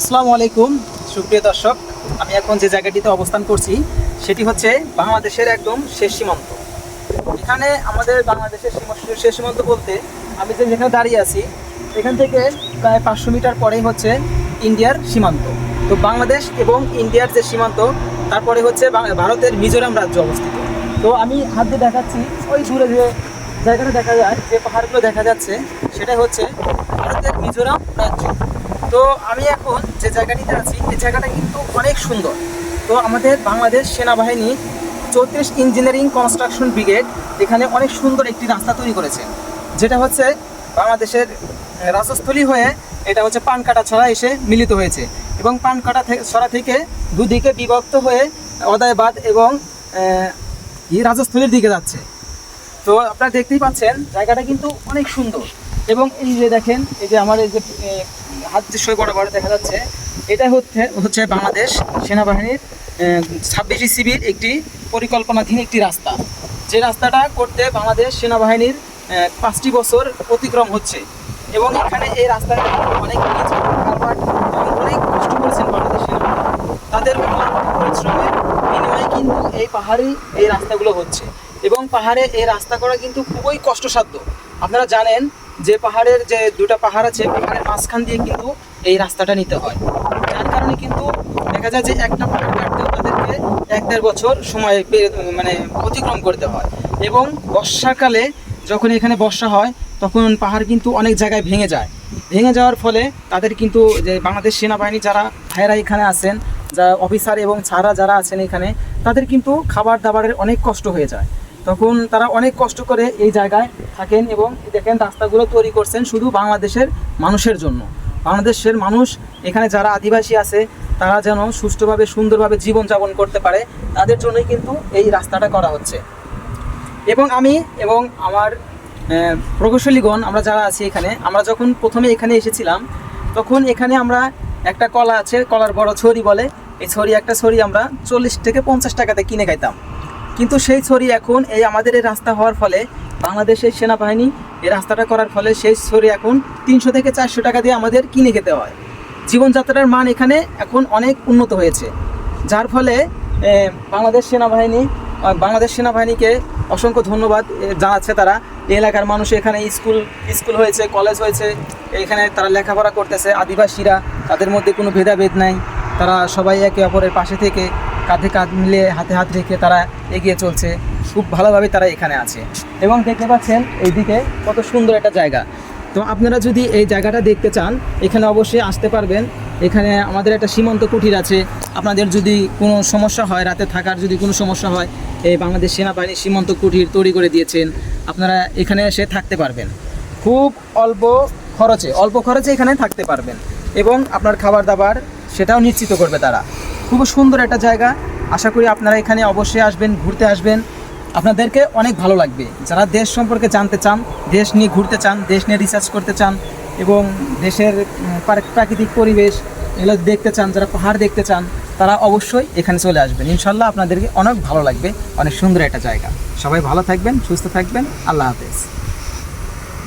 আসসালামু আলাইকুম, সুপ্রিয় দর্শক। আমি এখন যে জায়গাটিতে অবস্থান করছি, সেটি হচ্ছে বাংলাদেশের একদম শেষ সীমান্ত। এখানে আমাদের বাংলাদেশের শেষ সীমান্ত বলতে আমি যে যেখানে দাঁড়িয়ে আছি, এখান থেকে প্রায় পাঁচশো মিটার পরেই হচ্ছে ইন্ডিয়ার সীমান্ত। তো বাংলাদেশ এবং ইন্ডিয়ার যে সীমান্ত, তারপরে হচ্ছে ভারতের মিজোরাম রাজ্য অবস্থিত। তো আমি হাত দিয়ে দেখাচ্ছি, ওই দূরে যে জায়গাটা দেখা যায়, যে পাহাড়গুলো দেখা যাচ্ছে সেটা হচ্ছে ভারতের মিজোরাম রাজ্য। তো আমি এখন যে জায়গাটিতে আছি এই জায়গাটা কিন্তু অনেক সুন্দর। তো আমাদের বাংলাদেশ সেনাবাহিনী চৌত্রিশ ইঞ্জিনিয়ারিং কনস্ট্রাকশন ব্রিগেড এখানে অনেক সুন্দর একটি রাস্তা তৈরি করেছে। যেটা হচ্ছে বাংলাদেশের রাজস্থলী হয়ে এটা হচ্ছে পানকাটা ছড়া এসে মিলিত হয়েছে। এবং পানকাটা ছড়া থেকে দুদিকে বিভক্ত হয়ে অদায়বাদ এবং রাজস্থলীর দিকে যাচ্ছে। তো আপনারা দেখতেই পাচ্ছেন, জায়গাটা কিন্তু অনেক সুন্দর। এবং এই যে দেখেন, এই যে আমার এই যে হাত সই বরাবর দেখা যাচ্ছে এটা হচ্ছে হচ্ছে বাংলাদেশ সেনাবাহিনীর ছাব্বিশে সিবির একটি পরিকল্পনাধীন একটি রাস্তা। যে রাস্তাটা করতে বাংলাদেশ সেনাবাহিনীর পাঁচটি বছর অতিক্রম হচ্ছে। এবং এখানে এই রাস্তায় অনেক অনেক কষ্ট করেছেন বাংলাদেশ সেনাবাহিনী। তাদের পরিশ্রমের বিনিময়ে কিন্তু এই পাহাড়েই এই রাস্তাগুলো হচ্ছে। এবং পাহাড়ে এই রাস্তা করা কিন্তু খুবই কষ্টসাধ্য। আপনারা জানেন যে পাহাড়ের যে দুটো পাহাড় আছে পাহাড়ের মাঝখান দিয়ে কিন্তু এই রাস্তাটা নিতে হয়। যার কারণে কিন্তু দেখা যায় যে একটা পাহাড় কাটতেও তাদেরকে এক দেড় বছর সময় মানে অতিক্রম করতে হয়। এবং বর্ষাকালে যখন এখানে বর্ষা হয়, তখন পাহাড় কিন্তু অনেক জায়গায় ভেঙে যায়। ভেঙে যাওয়ার ফলে তাদের কিন্তু যে বাংলাদেশ সেনাবাহিনী যারা ভাইয়েরা এখানে আছেন, যা অফিসার এবং ছাড়া যারা আছেন এখানে, তাদের কিন্তু খাবার দাবারের অনেক কষ্ট হয়ে যায়। তখন তারা অনেক কষ্ট করে এই জায়গায় থাকেন এবং দেখেন রাস্তাগুলো তৈরি করছেন শুধু বাংলাদেশের মানুষের জন্য। বাংলাদেশের মানুষ, এখানে যারা আদিবাসী আছে, তারা যেন সুষ্ঠুভাবে, সুন্দরভাবে জীবনযাপন করতে পারে, তাদের জন্যই কিন্তু এই রাস্তাটা করা হচ্ছে। এবং আমি এবং আমার প্রকৌশলীগণ, আমরা যারা আছি এখানে, আমরা যখন প্রথমে এখানে এসেছিলাম, তখন এখানে আমরা একটা কলা আছে, কলার বড় ছড়ি বলে। এই ছড়ি, একটা ছড়ি আমরা চল্লিশ থেকে পঞ্চাশ টাকাতে কিনে খাইতাম। কিন্তু সেই ছড়ি এখন এই আমাদের এই রাস্তা হওয়ার ফলে বাংলাদেশের সেনাবাহিনী এই রাস্তাটা করার ফলে সেই ছড়ি এখন তিনশো থেকে চারশো টাকা দিয়ে আমাদের কিনে খেতে হয়। জীবনযাত্রার মান এখানে এখন অনেক উন্নত হয়েছে। যার ফলে বাংলাদেশ সেনাবাহিনী বাংলাদেশ সেনাবাহিনীকে অসংখ্য ধন্যবাদ জানাচ্ছে তারা। এলাকার মানুষ এখানে স্কুল স্কুল হয়েছে, কলেজ হয়েছে, এখানে তারা লেখাপড়া করতেছে। আদিবাসীরা, তাদের মধ্যে কোনো ভেদাভেদ নাই। তারা সবাই একে অপরের পাশে থেকে কাঁধে কাঁধ মিলে হাতে হাত রেখে তারা এগিয়ে চলছে। খুব ভালোভাবে তারা এখানে আছে। এবং দেখতে পাচ্ছেন এইদিকে কত সুন্দর একটা জায়গা। তো আপনারা যদি এই জায়গাটা দেখতে চান, এখানে অবশ্যই আসতে পারবেন। এখানে আমাদের একটা সীমান্ত কুঠির আছে। আপনাদের যদি কোনো সমস্যা হয়, রাতে থাকার যদি কোনো সমস্যা হয়, এই বাংলাদেশ সেনাবাহিনী সীমান্ত কুঠির তৈরি করে দিয়েছেন। আপনারা এখানে এসে থাকতে পারবেন। খুব অল্প খরচে অল্প খরচে এখানে থাকতে পারবেন। এবং আপনার খাবার দাবার সেটাও নিশ্চিত করবে তারা। খুব সুন্দর একটা জায়গা। আশা করি আপনারা এখানে অবশ্যই আসবেন, ঘুরতে আসবেন। আপনাদেরকে অনেক ভালো লাগবে। যারা দেশ সম্পর্কে জানতে চান, দেশ নিয়ে ঘুরতে চান, দেশ নিয়ে রিসার্চ করতে চান এবং দেশের প্রাকৃতিক পরিবেশ এগুলো দেখতে চান, যারা পাহাড় দেখতে চান, তারা অবশ্যই এখানে চলে আসবেন। ইনশাল্লাহ আপনাদেরকে অনেক ভালো লাগবে, অনেক সুন্দর একটা জায়গা। সবাই ভালো থাকবেন, সুস্থ থাকবেন। আল্লাহ হাফেজ।